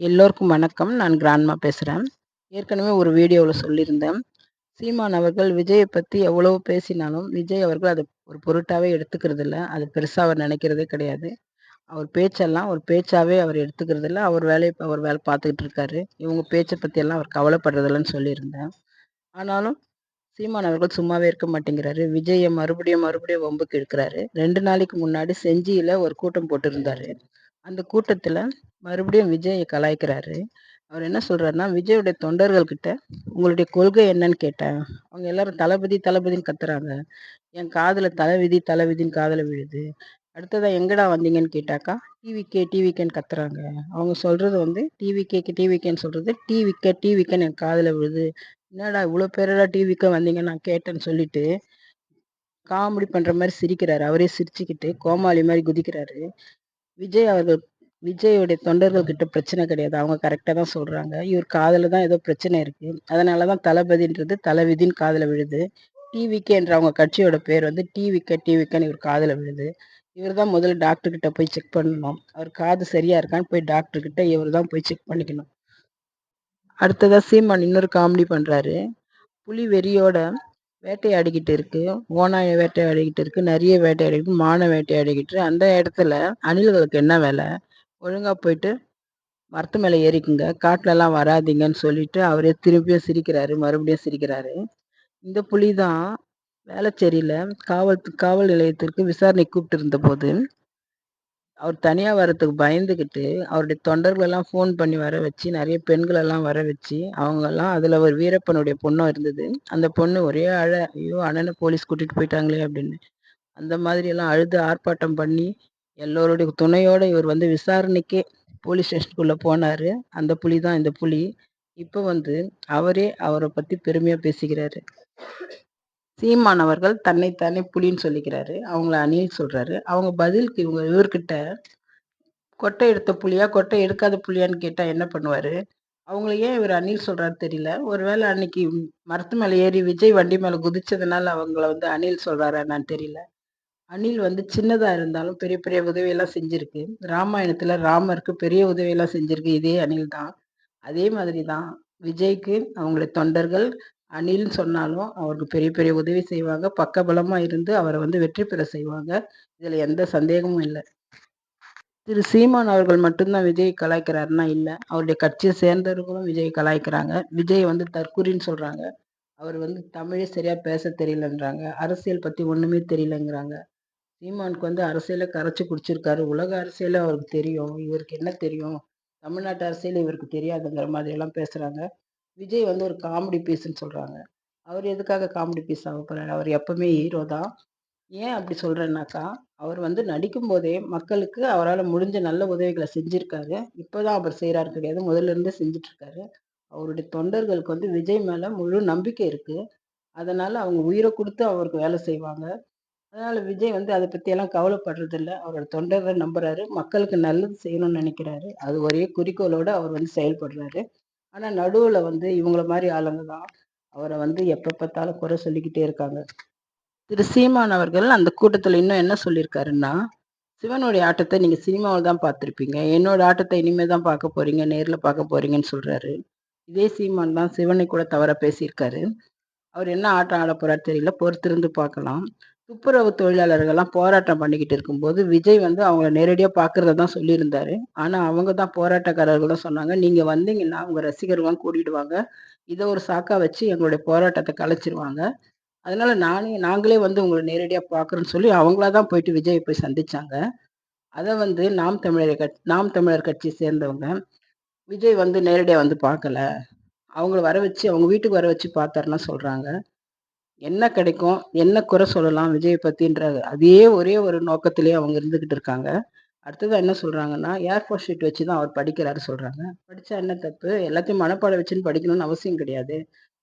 எல்லோருக்கும் வணக்கம். நான் கிராண்ட்மா பேசுகிறேன் ஏற்கனவே ஒரு வீடியோவில் சொல்லியிருந்தேன். சீமான் அவர்கள் விஜயை பற்றி எவ்வளவு பேசினாலும், விஜய் அவர்கள் அதை ஒரு பொருட்டாவே எடுத்துக்கிறதில்ல. அது பெருசாக அவர் நினைக்கிறதே கிடையாது. அவர் பேச்செல்லாம் ஒரு பேச்சாகவே அவர் எடுத்துக்கிறதில்ல. அவர் வேலையை அவர் வேலை பார்த்துக்கிட்டு இருக்காரு. இவங்க பேச்சை பற்றியெல்லாம் அவர் கவலைப்படுறதில்லன்னு சொல்லியிருந்தேன். ஆனாலும் சீமான் அவர்கள் சும்மாவே இருக்க மாட்டேங்கிறாரு. விஜயை மறுபடியும் மறுபடியும் வம்புக்கு எடுக்கிறாரு ரெண்டு நாளைக்கு முன்னாடி செஞ்சியில் ஒரு கூட்டம் போட்டிருந்தாரு. அந்த கூட்டத்தில் மறுபடியும் விஜயை கலாய்க்கிறாரு. அவர் என்ன சொல்கிறாருன்னா விஜயுடைய தொண்டர்கள்கிட்ட உங்களுடைய கொள்கை என்னன்னு கேட்டேன். அவங்க எல்லாரும் தளபதி, தளபதின்னு கத்துறாங்க. என் காதில் தலைவிதி தலைவிதின்னு காதில் விழுது. அடுத்ததாக எங்கடா வந்தீங்கன்னு கேட்டாக்கா, டிவிகே, டிவிகேன்னு கத்துறாங்க. அவங்க சொல்கிறது வந்து டிவிகேக்கு டிவிகேன்னு சொல்கிறது டிவிக்க, டிவிக்கன்னு என் காதில் விழுது. என்னடா இவ்வளோ பேரடா டிவிக்கு வந்தீங்கன்னு நான் கேட்டேன்னு சொல்லிட்டு, காமெடி பண்ணுற மாதிரி சிரிக்கிறாரு. அவரே சிரிச்சுக்கிட்டு கோமாளி மாதிரி குதிக்கிறாரு. விஜய் அவர்கள் விஜயுடைய தொண்டர்கள் கிட்ட பிரச்சனை கிடையாது. அவங்க கரெக்டாக தான் சொல்கிறாங்க இவர் காதில் தான் ஏதோ பிரச்சனை இருக்குது அதனால தான் தளபதின்றது தலவிதின்னு காதில் விழுது. டிவிகேன்ற அவங்க கட்சியோட பேர் வந்து டிவிக்க, டிவிக்கன்னு இவர் காதில் விழுது. இவர் தான் முதல்ல டாக்டர்கிட்ட போய் செக் பண்ணணும். அவர் காது சரியா இருக்கான்னு போய் டாக்டர்கிட்ட இவர் தான் போய் செக் பண்ணிக்கணும். அடுத்ததாக சீமான் இன்னொரு காமெடி பண்ணுறாரு புலி வெறியோட வேட்டையாடிக்கிட்டு இருக்கு. ஓனாய வேட்டையாடிக்கிட்டு இருக்கு. நிறைய வேட்டையாடிக்கிட்டு, மான வேட்டையாடிக்கிட்டு அந்த இடத்துல அணில்களுக்கு என்ன வேலை ஒழுங்காக போயிட்டு மரத்து மேலே ஏறிக்குங்க. காட்டிலலாம் வராதீங்கன்னு சொல்லிட்டு அவரே திருப்பியும் சிரிக்கிறாரு. மறுபடியும் சிரிக்கிறாரு. இந்த புலி தான் வேளச்சேரியில் காவல் காவல் நிலையத்திற்கு விசாரணைக்கு கூப்பிட்டு இருந்தபோது, அவர் தனியா வர்றதுக்கு பயந்துகிட்டு, அவருடைய தொண்டர்களெல்லாம் ஃபோன் பண்ணி வர வச்சு, நிறைய பெண்களெல்லாம் வர வச்சு, அவங்கெல்லாம் அதுல ஒரு வீரப்பனுடைய பொண்ணும் இருந்தது. அந்த பொண்ணு ஒரே அழ, "ஐயோ! அண்ணனை போலீஸ் கூட்டிட்டு போயிட்டாங்களே!" அப்படின்னு. அந்த மாதிரியெல்லாம் அழுது ஆர்ப்பாட்டம் பண்ணி, எல்லோருடைய துணையோட இவர் வந்து விசாரணைக்கே போலீஸ் ஸ்டேஷனுக்குள்ள போனாரு. அந்த புலி தான் இந்த புலி. இப்போ வந்து அவரே அவரை பத்தி பெருமையா பேசிக்கிறாரு. சீமானவர்கள் தன்னைத்தானே புலின்னு சொல்லிக்கிறாரு. அவங்கள அணில் சொல்றாரு. அவங்க பதிலுக்கு இவங்க இவர்கிட்ட கொட்டை எடுத்த புலியா, கொட்டை எடுக்காத புலியான்னு கேட்டா என்ன பண்ணுவாரு? அவங்கள ஏன் இவர் அணில் சொல்றாருன்னு தெரியல. ஒருவேளை அன்னைக்கு மரத்து மேல ஏறி விஜய் வண்டி மேல குதிச்சதுனால அவங்கள வந்து அணில் சொல்றாரா என்னான்னு தெரியல. அணில் வந்து சின்னதா இருந்தாலும் பெரிய பெரிய உதவியெல்லாம் செஞ்சிருக்கு. ராமாயணத்துல ராமருக்கு பெரிய உதவியெல்லாம் செஞ்சிருக்கு இதே அணில் தான். அதே மாதிரி தான் விஜய்க்கு அவங்களுடைய தொண்டர்கள் அணில்னு சொன்னாலும் அவருக்கு பெரிய பெரிய உதவி செய்வாங்க. பக்கபலமாக இருந்து அவரை வந்து வெற்றி பெற செய்வாங்க. இதுல எந்த சந்தேகமும் இல்லை திரு சீமான் அவர்கள் மட்டும்தான் விஜய் கலாய்க்கிறாருன்னா இல்லை அவருடைய கட்சியை சேர்ந்தவர்களும் விஜய் கலாய்க்கிறாங்க. விஜய் வந்து தற்கூரின்னு சொல்றாங்க. அவர் வந்து தமிழே சரியா பேச தெரியலன்றாங்க. அரசியல் பத்தி ஒண்ணுமே தெரியலங்கிறாங்க. சீமானுக்கு வந்து அரசியல கரைச்சி குடிச்சிருக்காரு. உலக அரசியலே அவருக்கு தெரியும். இவருக்கு என்ன தெரியும்? தமிழ்நாட்டு அரசியல் இவருக்கு தெரியாதுங்கிற மாதிரியெல்லாம் பேசுறாங்க. விஜய் வந்து ஒரு காமெடி பீஸ்ன்னு சொல்கிறாங்க அவர் எதுக்காக காமெடி பீஸ் ஆக போகிறாரு அவர் எப்பவுமே ஹீரோ தான். ஏன் அப்படி சொல்கிறேன்னாக்கா அவர் வந்து நடிக்கும் போதே மக்களுக்கு அவரால் முடிஞ்ச நல்ல உதவிகளை செஞ்சுருக்காரு இப்போ தான் அவர் செய்கிறாரு கிடையாது. முதல்ல செஞ்சிட்ருக்காரு செஞ்சுட்டு அவருடைய தொண்டர்களுக்கு வந்து விஜய் மேலே முழு நம்பிக்கை இருக்குது அதனால் அவங்க உயிரை கொடுத்து அவருக்கு வேலை செய்வாங்க. அதனால் விஜய் வந்து அதை பற்றியெல்லாம் கவலைப்படுறதில்ல. அவரோட தொண்டரை நம்புகிறாரு மக்களுக்கு நல்லது செய்யணும்னு நினைக்கிறாரு அது ஒரே குறிக்கோளோடு அவர் வந்து செயல்படுறாரு. ஆனால் நடுவில் வந்து இவங்கள மாதிரி ஆளுங்க தான் அவரை வந்து எப்போ பார்த்தாலும் குறை சொல்லிக்கிட்டே இருக்காங்க. திரு சீமான் அவர்கள் அந்த கூட்டத்தில் இன்னும் என்ன சொல்லியிருக்காருன்னா, சிவனுடைய ஆட்டத்தை நீங்கள் சினிமாவில் தான் பார்த்துருப்பீங்க என்னோட ஆட்டத்தை இனிமேல் தான் பார்க்க போறீங்க. நேரில் பார்க்க போறீங்கன்னு சொல்கிறாரு இதே சீமான் தான் சிவனை கூட தவற பேசியிருக்காரு. அவர் என்ன ஆட்டம் ஆட போறாரு தெரியல. பொறுத்திருந்து பார்க்கலாம். துப்புரவு தொழிலாளர்கள்லாம் போராட்டம் பண்ணிக்கிட்டு இருக்கும்போது, விஜய் வந்து அவங்கள நேரடியாக பார்க்குறத தான் சொல்லியிருந்தாரு. ஆனால் அவங்க தான் போராட்டக்காரர்களும் சொன்னாங்க, நீங்கள் வந்தீங்கன்னா அவங்க ரசிகர்கள்லாம் கூட்டிடுவாங்க. இதை ஒரு சாக்கா வச்சு எங்களுடைய போராட்டத்தை கலைச்சிருவாங்க. அதனால நானே நாங்களே வந்து உங்களை நேரடியாக பார்க்குறோன்னு சொல்லி அவங்களா தான் போயிட்டு விஜய் போய் சந்திச்சாங்க. அதை வந்து நாம் தமிழர் கட்சி நாம் தமிழர் கட்சி சேர்ந்தவங்க, விஜய் வந்து நேரடியாக வந்து பார்க்கல. அவங்கள வர வச்சு அவங்க வீட்டுக்கு வர வச்சு பார்த்தாருன்னா சொல்கிறாங்க என்ன கிடைக்கும்? என்ன குறை சொல்லலாம் விஜய பத்தின்ற அதே ஒரே ஒரு நோக்கத்திலேயே அவங்க இருந்துகிட்டு இருக்காங்க. அடுத்ததாக என்ன சொல்றாங்கன்னா, ஏர்ஃபோர்ஸ் ஷீட் வச்சு தான் அவர் படிக்கிறாரு சொல்றாங்க. படிச்சா என்ன தப்பு? எல்லாத்தையும் மனப்பாடம் வச்சுன்னு படிக்கணும்னு அவசியம் கிடையாது.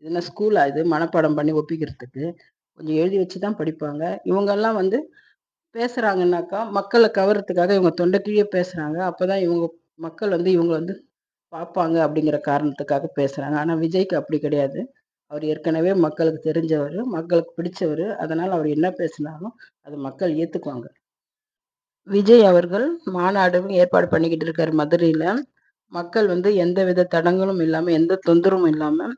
இது ஸ்கூலா இது? மனப்பாடம் பண்ணி ஒப்பிக்கிறதுக்கு. கொஞ்சம் எழுதி வச்சு தான் படிப்பாங்க. இவங்கெல்லாம் வந்து பேசுறாங்கன்னாக்கா, மக்களை கவர்றதுக்காக இவங்க தொண்ட பேசுகிறாங்க பேசுறாங்க. அப்பதான் இவங்க மக்கள் வந்து இவங்களை வந்து பார்ப்பாங்க அப்படிங்கிற காரணத்துக்காக பேசுறாங்க. ஆனா விஜய்க்கு அப்படி கிடையாது. அவர் ஏற்கனவே மக்களுக்கு தெரிஞ்சவர் மக்களுக்கு பிடிச்சவர் அதனால் அவர் என்ன பேசினாலும் அது மக்கள் ஏற்றுக்குவாங்க விஜய் அவர்கள் மாநாடு ஏற்பாடு பண்ணிக்கிட்டு இருக்கார் மதுரையில் மக்கள் வந்து எந்த வித தடங்களும் இல்லாமல் எந்த தொந்தரவும் இல்லாமல்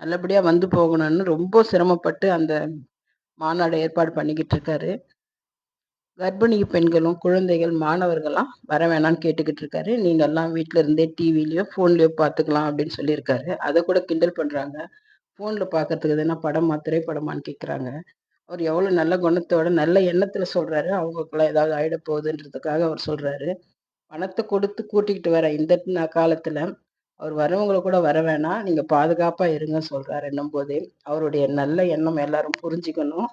நல்லபடியாக வந்து போகணும்னு ரொம்ப சிரமப்பட்டு அந்த மாநாடு ஏற்பாடு பண்ணிக்கிட்டு இருக்காரு. கர்ப்பிணி பெண்களும், குழந்தைகள், மாணவர்கள்லாம் வர வேணான்னு கேட்டுக்கிட்டு இருக்காரு. எல்லாம் வீட்டில் இருந்தே டிவிலயோ, ஃபோன்லயோ பார்த்துக்கலாம் அப்படின்னு சொல்லியிருக்காரு. அதை கூட கிண்டல் பண்றாங்க. ஃபோனில் பார்க்கறதுக்கு எதுனா படமா, திரைப்படமான்னு கேட்குறாங்க. அவர் எவ்வளோ நல்ல குணத்தோட, நல்ல எண்ணத்தில் சொல்கிறாரு அவங்களுக்குலாம் ஏதாவது ஆகிட போகுதுன்றதுக்காக அவர் சொல்கிறாரு பணத்தை கொடுத்து கூட்டிக்கிட்டு வர இந்த காலத்தில் அவர் வரவங்களை கூட வர வேணாம். நீங்கள் பாதுகாப்பாக இருங்கன்னு சொல்றாருன்னும் போதே, அவருடைய நல்ல எண்ணம் எல்லாரும் புரிஞ்சுக்கணும்.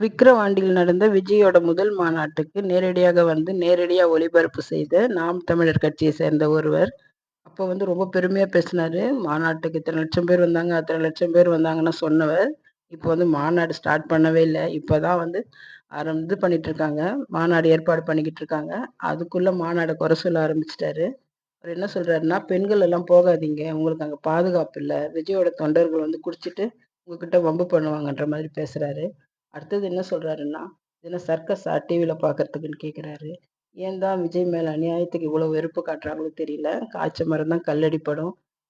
விக்கிரவாண்டியில் நடந்த விஜயோட முதல் மாநாட்டுக்கு நேரடியாக வந்து, நேரடியாக ஒளிபரப்பு செய்த நாம் தமிழர் கட்சியை சேர்ந்த ஒருவர், அப்போ வந்து ரொம்ப பெருமையாக பேசினாரு. மாநாட்டுக்கு இத்தனை லட்சம் பேர் வந்தாங்க, அத்தனை லட்சம் பேர் வந்தாங்கன்னு சொன்னவர், இப்போ வந்து மாநாடு ஸ்டார்ட் பண்ணவே இல்லை இப்போ தான் வந்து ஆரம்பி இது பண்ணிட்டு இருக்காங்க. மாநாடு ஏற்பாடு பண்ணிக்கிட்டு இருக்காங்க. அதுக்குள்ள மாநாடை குறை சொல்ல ஆரம்பிச்சிட்டாரு அவர் என்ன சொல்றாருன்னா, பெண்கள் எல்லாம் போகாதீங்க. உங்களுக்கு அங்கே பாதுகாப்பு இல்லை விஜயோட தொண்டர்கள் வந்து குடிச்சிட்டு உங்ககிட்ட வம்பு பண்ணுவாங்கன்ற மாதிரி பேசுறாரு. அடுத்தது என்ன சொல்றாருன்னா, இது என்ன சர்க்கஸா டிவியில் பார்க்கறதுக்குன்னு கேட்குறாரு. ஏன் தான் விஜய் மேல அநியாயத்துக்கு இவ்வளோ வெறுப்பு காட்டுறாங்களோ தெரியல. காய்ச்ச மரம் தான் கல்லடி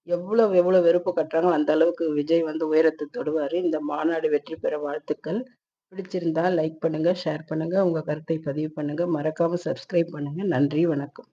எவ்வளவு எவ்வளோ வெறுப்பு காட்டுறாங்களோ அந்த அளவுக்கு விஜய் வந்து உயரத்தை தொடுவாரு. இந்த மாநாடு வெற்றி பெற வாழ்த்துக்கள். பிடிச்சிருந்தா லைக் பண்ணுங்க, ஷேர் பண்ணுங்க. உங்க கருத்தை பதிவு பண்ணுங்க. மறக்காம சப்ஸ்கிரைப் பண்ணுங்க. நன்றி, வணக்கம்.